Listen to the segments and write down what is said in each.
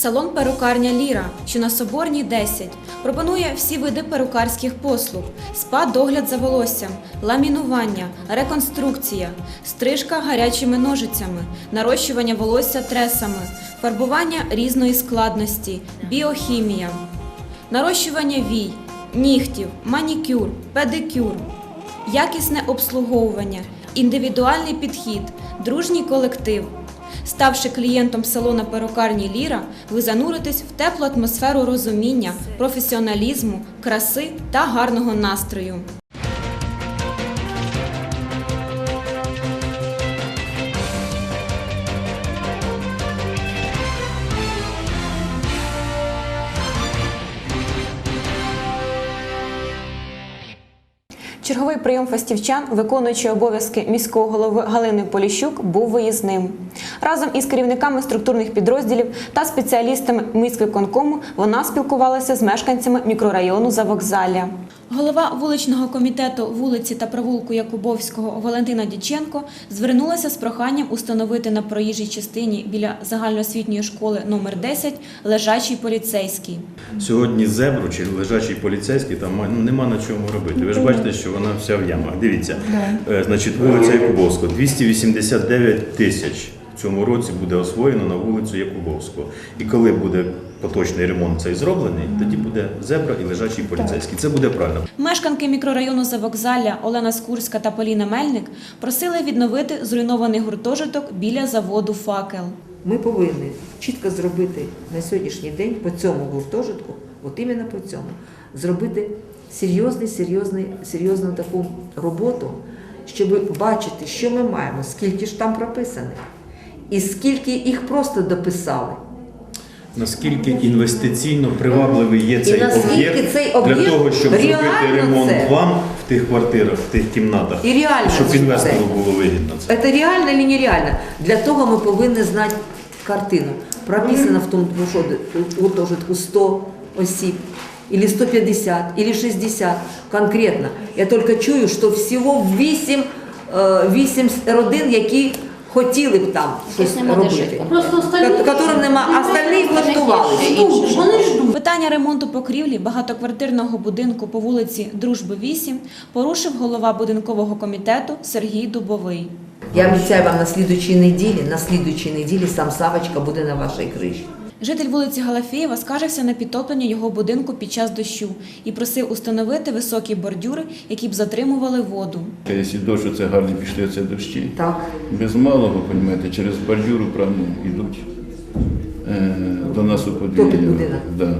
Салон перукарня Ліра, що на Соборній 10, пропонує всі види перукарських послуг: спа догляд за волоссям, ламінування, реконструкція, стрижка гарячими ножицями, нарощування волосся тресами, фарбування різної складності, біохімія, нарощування вій, нігтів, манікюр, педикюр, якісне обслуговування, індивідуальний підхід, дружній колектив. Ставши клієнтом салона перукарні Ліра, ви зануритесь в теплу атмосферу розуміння, професіоналізму, краси та гарного настрою. Черговий прийом фастівчан, виконуючи обов'язки міського голови Галини Поліщук, був виїзним. Разом із керівниками структурних підрозділів та спеціалістами міськвиконкому вона спілкувалася з мешканцями мікрорайону Завокзалля. Голова вуличного комітету вулиці та провулку Якубовського Валентина Діченко звернулася з проханням установити на проїжджій частині біля загальноосвітньої школи номер 10 лежачий поліцейський. Сьогодні зебру чи лежачий поліцейський там ну, нема на чому робити. Ви ж бачите, що вона вся в ямах. Дивіться, Е, значить, вулиця Якубовського 289 тисяч. В цьому році буде освоєно на вулицю Якубовського. І коли буде поточний ремонт цей зроблений, тоді буде зебра і лежачий поліцейський. Це буде правильно. Мешканки мікрорайону Завокзалля Олена Скурська та Поліна Мельник просили відновити зруйнований гуртожиток біля заводу Факел. Ми повинні чітко зробити на сьогоднішній день по цьому гуртожитку, от іменно по цьому, зробити серйозний, серйозний, серйозну таку роботу, щоб бачити, що ми маємо, скільки ж там прописаних, і скільки їх просто дописали. Наскільки інвестиційно привабливий є цей об'єкт цей для того, щоб зробити ремонт це? вам в тих квартирах, в тих кімнатах, І реально щоб це. інвестору було вигідно це. Це реально чи нереально? Для того ми повинні знати картину. Прописано в тому гуртожитку- гуртожитку 100 осіб, или 150, или 60 конкретно. Я тільки чую, що всього 8, 8 родин, які хотіли б там щось робити. Просто остальні- Которым нема, а остальні влаштувалися. Вони ждуть. Питання ремонту покрівлі багатоквартирного будинку по вулиці Дружби 8 порушив голова будинкового комітету Сергій Дубовий. Я обіцяю вам на слідучій неділі, на слідучій неділі сам Савочка буде на вашій криші. Житель вулиці Галафєєва скаржився на підтоплення його будинку під час дощу і просив установити високі бордюри, які б затримували воду. Якщо дощ, це гарно пішли це дощі. Так. Без малого, розумієте, через бордюру прямо йдуть е, до нас у подвір'я. Да.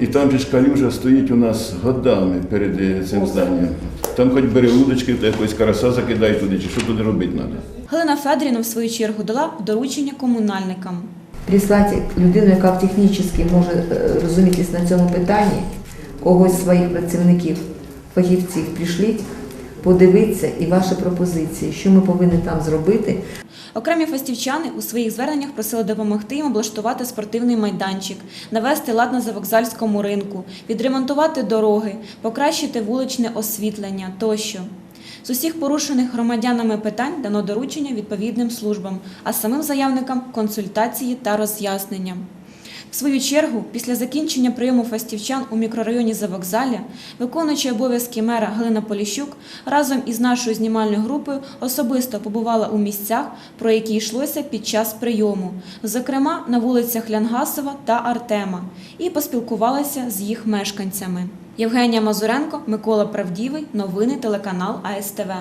І там же ж калюжа стоїть у нас годами перед е, цим зданням. Там хоч бери удочки, то якось караса закидай туди, чи що туди робити треба. Галина Федорівна, в свою чергу, дала доручення комунальникам. Прислати людину, яка технічно може е, розумітись на цьому питанні, когось з своїх працівників, фахівців прийшліть, подивитися і ваші пропозиції, що ми повинні там зробити. Окремі фастівчани у своїх зверненнях просили допомогти їм облаштувати спортивний майданчик, навести лад на завокзальському ринку, відремонтувати дороги, покращити вуличне освітлення тощо. З усіх порушених громадянами питань дано доручення відповідним службам, а самим заявникам консультації та роз'яснення. В свою чергу, після закінчення прийому фастівчан у мікрорайоні Завокзалля, виконуючи обов'язки мера Галина Поліщук разом із нашою знімальною групою особисто побувала у місцях, про які йшлося під час прийому, зокрема на вулицях Лянгасова та Артема, і поспілкувалася з їх мешканцями. Євгенія Мазуренко, Микола Правдівий, новини телеканал АСТВ.